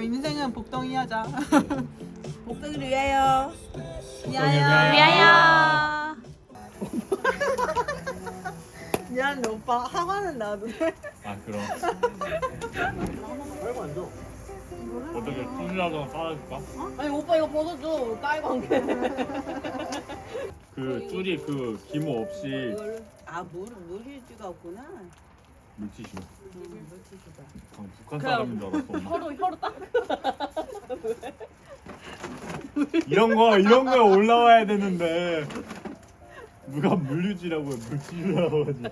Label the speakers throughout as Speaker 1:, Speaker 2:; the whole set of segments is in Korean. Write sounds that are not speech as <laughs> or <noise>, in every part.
Speaker 1: 인생은 복덩이 하자. <laughs>
Speaker 2: 복덩이를 위하여.
Speaker 3: 위하여. <laughs>
Speaker 1: 미안해 오빠 하관은 나도 돼.
Speaker 4: 아 그럼 <laughs> 어떻게 꿀이라도 깔아줄까?
Speaker 1: 아니 오빠 이거 벗어줘. 깔고 한 게.
Speaker 4: 그 쭈리 그 기모 없이
Speaker 2: 아, 물, 물휴지가 없구나.
Speaker 4: 물티슈
Speaker 2: 물티슈가.
Speaker 4: 방 북한 사람인 줄 알았어 엄마.
Speaker 1: 혀로 혀로 딱.
Speaker 4: 이런 거 이런 거에 올라와야 되는데 누가 물유지라고 해 물티슈라고 하지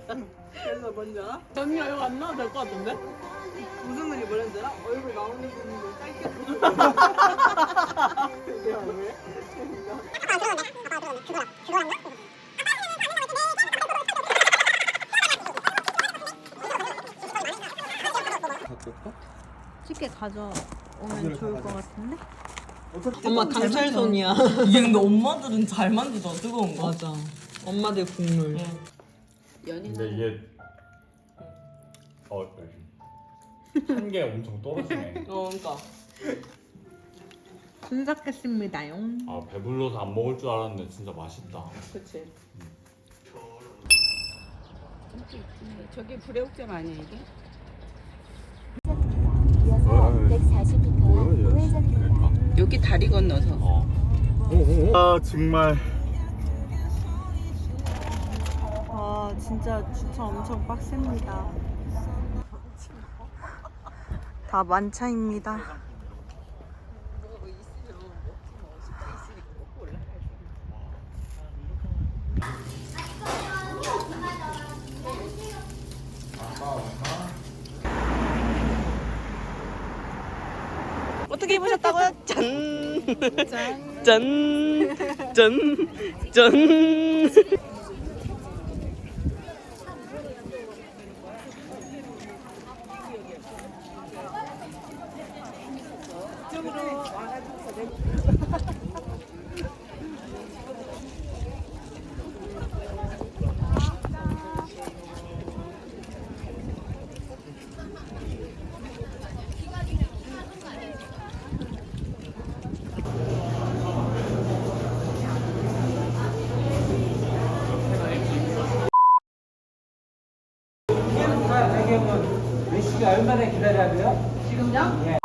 Speaker 1: 그래서 뭔지 알아? 언니가 이거 안 나와도 될 것 같은데? 무슨 뭐랬지 알아? 얼굴 나오는 부분을 짧게 보여줘. 내가 왜?
Speaker 3: 쉽게 가져오면 좋을 것 같은데?
Speaker 1: 엄마 강철손이야.
Speaker 5: 이게 근데 엄마들은 잘 만들잖아 뜨거운 거
Speaker 1: 맞아. 엄마들 국물.
Speaker 4: 근데 이게 어 한 개 엄청 떨어지네 <laughs>
Speaker 5: 어 그러니까
Speaker 1: 순삭했습니다용.
Speaker 4: 아 배불러서 안 먹을 줄 알았는데 진짜 맛있다
Speaker 1: 그치.
Speaker 2: 저게 불의 옥점 아니야, 이게?
Speaker 6: 이어서 140m 우회전입니다.
Speaker 2: 여기 다리 건너서.
Speaker 4: 어. 아 정말
Speaker 1: 와 진짜 주차 엄청 빡셉니다. 다 만차입니다.
Speaker 5: 어떻게 입으셨다고요? 짠! 짠! 짠! 짠! 짠! <laughs> 시간 얼마나 기다려야 돼요? 지금요? 예.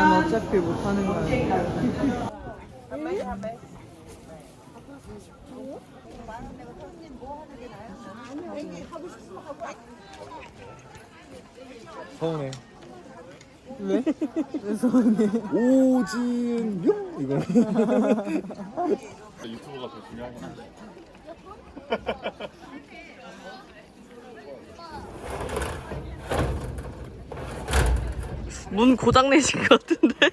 Speaker 1: 난 어차피 못하는 거야.
Speaker 7: 서운해.
Speaker 1: 왜? 왜 서운해?
Speaker 7: 오진용 이거.
Speaker 4: 유튜브가 더 중요하구나 <laughs> <laughs>
Speaker 5: 문 고장 내신 것 같은데?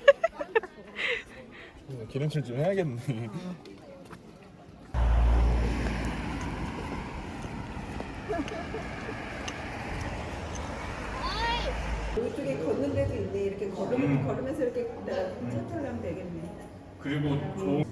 Speaker 7: 기름칠 좀 해야겠네.
Speaker 2: 이쪽에 걷는 데도 있네. 이렇게 걸으면, 걸으면서 이렇게 차 타려면 되겠네.
Speaker 4: 그리고 좋은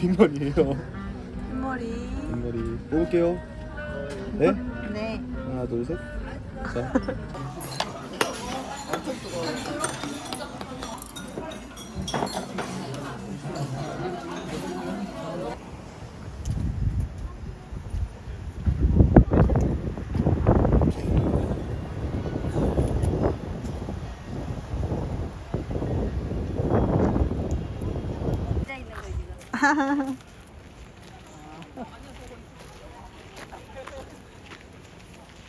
Speaker 7: 흰머리예요.
Speaker 1: 흰머리.
Speaker 7: 흰머리 뽑을게요. 네?
Speaker 1: 네.
Speaker 7: 하나, 하나 둘 셋. 자. <laughs> <laughs>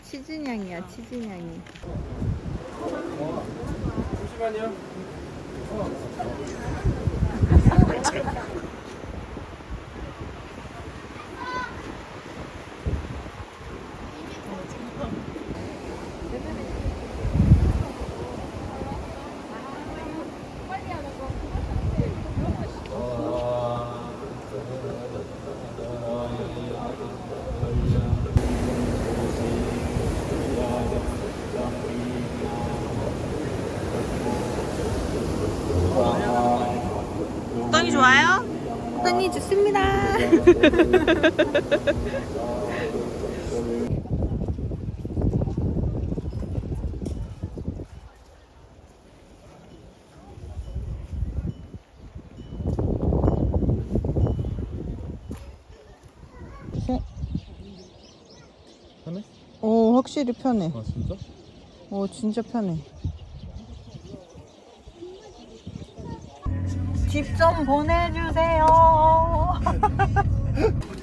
Speaker 3: 치즈냥이야 치즈냥이.
Speaker 7: 잠시만요. <laughs>
Speaker 5: 땅이 좋아요?
Speaker 3: 땅이 좋습니다.
Speaker 7: 편해?
Speaker 3: 어 확실히 편해.
Speaker 7: 아 진짜?
Speaker 3: 어 진짜 편해. 집 좀 보내주세요. <laughs>